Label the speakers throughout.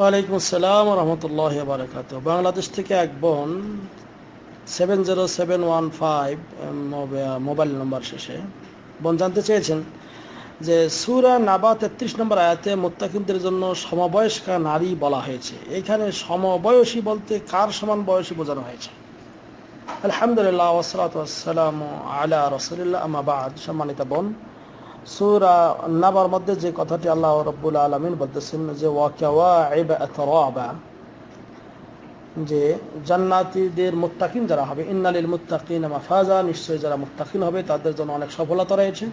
Speaker 1: ওয়ালাইকুম আসসালাম রহমতুল্লাহ বারকাত বাংলাদেশ থেকে এক বোন seven zero seven one five mobile number শেষে। বোন, জানতে চেয়েছেন যে সুরা নাবা তেত্রিশ নম্বর আয়াতে মোত্তাকিমদের জন্য সমবয়স্কা নারী বলা হয়েছে। এখানে সমবয়সী বলতে কার সমান বয়সী বোঝানো হয়েছে? আলহামদুলিল্লাহ ওসলাত আলা রসুলিল্লাহ আমাবাদ সম্মানিত বোন সুরা নাবার মধ্যে যে কথাটি আল্লাহ রব্বুল আলমিন বলতেছেন যে ওয়াকা যে জান্নাতীদের মুত্তাকিন যারা হবে, ইন্নালিল মুত্তাকিন মাফাজা নিশ্চয়ই যারা মুত্তাকিন হবে, তাদের জন্য অনেক সফলতা রয়েছে।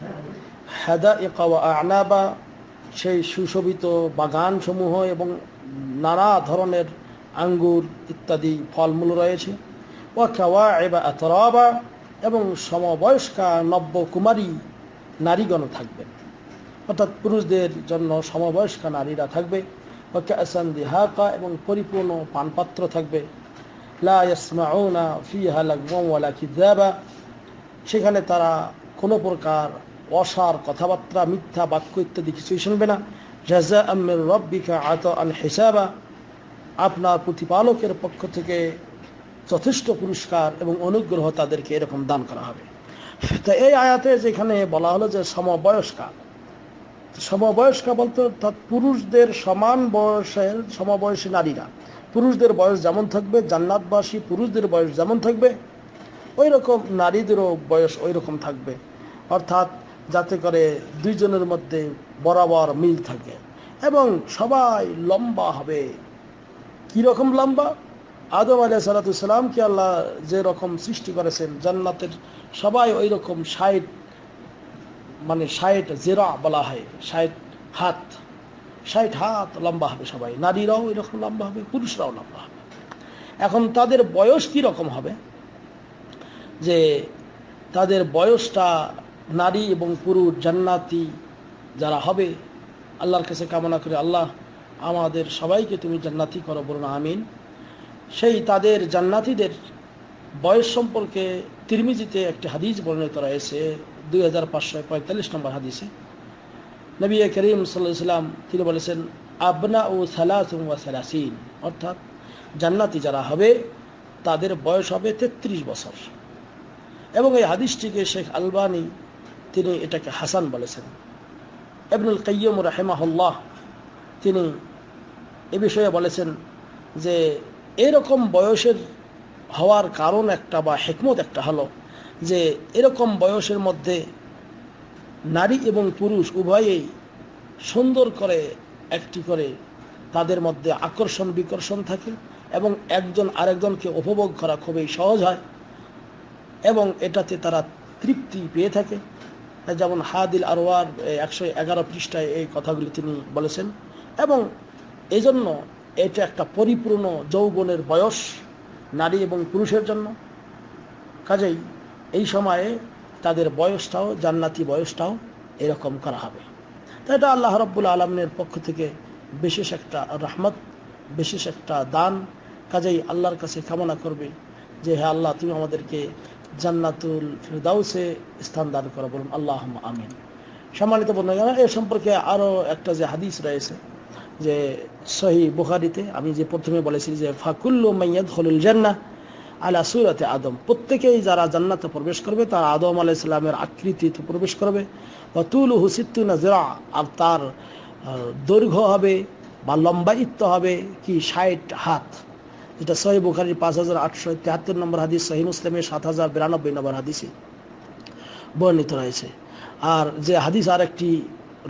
Speaker 1: হেদা ইকাওয়া আনাবা, সেই সুশোভিত বাগান সমূহ এবং নানা ধরনের আঙ্গুর ইত্যাদি ফলমূল রয়েছে। ওয়াকাওয়া এবা আতরাবা এবং সমবয়স্কা নব্য কুমারী নারীগণ থাকবেন অর্থাৎ পুরুষদের জন্য সমবয়স্কা নারীরা থাকবে। দিহাকা এবং পরিপূর্ণ পানপাত্র থাকবে। লা সেখানে তারা কোনো প্রকার অসার কথাবার্তা, মিথ্যা বাক্য ইত্যাদি কিছুই শুনবে না। জাজা আমের রব্বিকা আত আপনার প্রতিপালকের পক্ষ থেকে যথেষ্ট পুরস্কার এবং অনুগ্রহ তাদেরকে এরকম দান করা হবে। তো এই আয়াতে যেখানে বলা হলো যে সমবয়স্কা সমবয়স্কা বলতে অর্থাৎ পুরুষদের সমান বয়সের, সমবয়সী নারীরা। পুরুষদের বয়স যেমন থাকবে, জান্নাতবাসী পুরুষদের বয়স যেমন থাকবে ওই রকম নারীদেরও বয়স ওই রকম থাকবে। অর্থাৎ যাতে করে দুইজনের মধ্যে বরাবর মিল থাকে। এবং সবাই লম্বা হবে। কীরকম লম্বা? আদম আলিয়া সালাতামকে আল্লাহ যে রকম সৃষ্টি করেছেন, জান্নাতের সবাই ওই রকম ষাট মানে ষাট জেরা বলা হয়, ষাট হাত। ষাট হাত লম্বা হবে সবাই, নারীরাও এরকম লম্বা হবে, পুরুষরাও লম্বা হবে। এখন তাদের বয়স কী রকম হবে? যে তাদের বয়সটা নারী এবং পুরুষ, জান্নাতি যারা হবে, আল্লাহর কাছে কামনা করে আল্লাহ, আমাদের সবাইকে তুমি জান্নাতি করো বলুন আমিন। সেই তাদের জান্নাতিদের বয়স সম্পর্কে তিরমিজিতে একটি হাদিস বর্ণিত রয়েছে, দুই হাজার পাঁচশো পঁয়তাল্লিশ নম্বর হাদিসে। নবী করিম সাল্লাম তিনি বলেছেন আবনা ও সালাসিন অর্থাৎ জান্নাতি যারা হবে, তাদের বয়স হবে তেত্রিশ বছর। এবং এই হাদিসটিকে শেখ আলবানি তিনি এটাকে হাসান বলেছেন। এবনুল কাইয়ম রাহেমাহুল্লাহ তিনি এ বিষয়ে বলেছেন যে এরকম বয়সের হওয়ার কারণ একটা বা হেকমত একটা হলো যে এরকম বয়সের মধ্যে নারী এবং পুরুষ উভয়েই সুন্দর করে একটি করে তাদের মধ্যে আকর্ষণ, বিকর্ষণ থাকে এবং একজন আরেকজনকে উপভোগ করা খুবই সহজ হয় এবং এটাতে তারা তৃপ্তি পেয়ে থাকে। যেমন হাদিল আরোয়ার একশো এগারো পৃষ্ঠায় এই কথাগুলি তিনি বলেছেন এবং এই জন্য এটা একটা পরিপূর্ণ যৌবনের বয়স, নারী এবং পুরুষের জন্য। কাজেই এই সময়ে তাদের বয়সটাও, জান্নাতি বয়সটাও এরকম করা হবে। তো এটা আল্লাহ রব্বুল আলমের পক্ষ থেকে বিশেষ একটা রহমত, বিশেষ একটা দান। কাজেই আল্লাহর কাছে কামনা করবে যে হ্যাঁ আল্লাহ, তুমি আমাদেরকে জান্নাতুল ফিরদাউসে স্থান দান করো বলুন আল্লাহ আমিন। সম্মানিত বন্ধুগণ, এ সম্পর্কে আরও একটা যে হাদিস রয়েছে যে সহি বুখারিতে আমি যে প্রথমে বলেছি যে ফাকুল্লু মাইয়াদ হলুল জান্না আলা সুরাতে আদম। প্রত্যেকেই যারা জান্নাতে প্রবেশ করবে, তারা আদম আলাহ ইসলামের আকৃতিতে প্রবেশ করবে। বা তুল হুসিত্তুনা জেরা আর তার দৈর্ঘ্য হবে বা লম্বায়িত্ব হবে কি ষাট হাত। যেটা সহি বুখারির পাঁচ হাজার আটশো তেহাত্তর নম্বর হাদিস, সহি মুসলিমের সাত হাজার বিরানব্বই নম্বর হাদিসে বর্ণিত রয়েছে। আর যে হাদিস আর একটি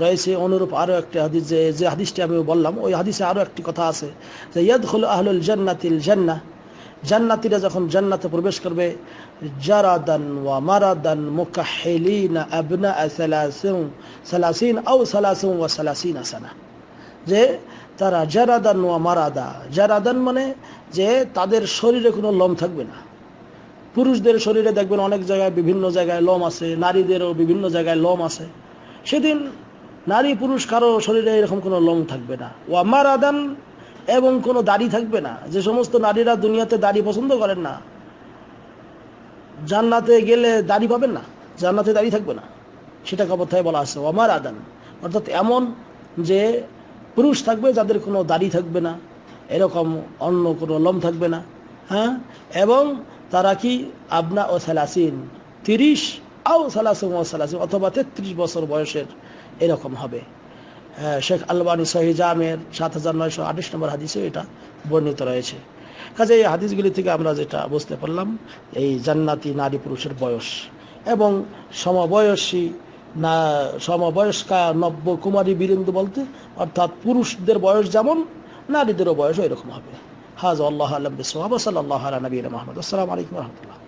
Speaker 1: রয়েছে, অনুরূপ আরও একটি হাদিস যে যে হাদিসটি আমি বললাম, ওই হাদিসে আরও একটি কথা আছে যে ইয়াদ হল আহলুল জান্নাতিল জান্না, জান্নাতিরা যখন জান্নাতে প্রবেশ করবে, জারাদান ওয়া মারাদান মুকাহিলিনা আবনা সালাসিন সালাসিন আও সালাসিন ওয়া সালাসিন আসানা যে তারা জারাদান ওয়া মারাদা, জারাদান মানে যে তাদের শরীরে কোনো লোম থাকবে না। পুরুষদের শরীরে দেখবেন অনেক জায়গায় বিভিন্ন জায়গায় লোম আছে, নারীদেরও বিভিন্ন জায়গায় লোম আছে। সেদিন নারী পুরুষ কারও শরীরে এরকম কোনো লোম থাকবে না। ও আমার আদান এবং কোনো দাড়ি থাকবে না। যে সমস্ত নারীরা দুনিয়াতে দাড়ি পছন্দ করেন না, জান্নাতে গেলে দাড়ি পাবেন না, জান্নাতে দাড়ি থাকবে না। সেটা কথায় বলা আছে আমার আদান অর্থাৎ এমন যে পুরুষ থাকবে যাদের কোনো দাড়ি থাকবে না, এরকম অন্য কোনো লম থাকবে না হ্যাঁ? এবং তারা কি? আবনা ও সালাসিন, তিরিশ আও সালাসুম ও সালাসিন, অথবা তেত্রিশ বছর বয়সের এরকম হবে। শেখ আলবানি সহি জামের সাত হাজার নয়শো আঠাশ নম্বর হাদিসে এটা বর্ণিত রয়েছে। কাজে এই হাদিসগুলি থেকে আমরা যেটা বুঝতে পারলাম, এই জান্নাতি নারী পুরুষের বয়স এবং সমবয়সী না, সমবয়স্কা নব্য কুমারী বীরেন্দ্র বলতে, অর্থাৎ পুরুষদের বয়স যেমন, নারীদেরও বয়স এরকম হবে। হাজ আল্লাহ আলম বিসাল্লাহ আলা নবীর মোহাম্মদ। আসসালামু আলাইকুম রহমতুল্লাহ।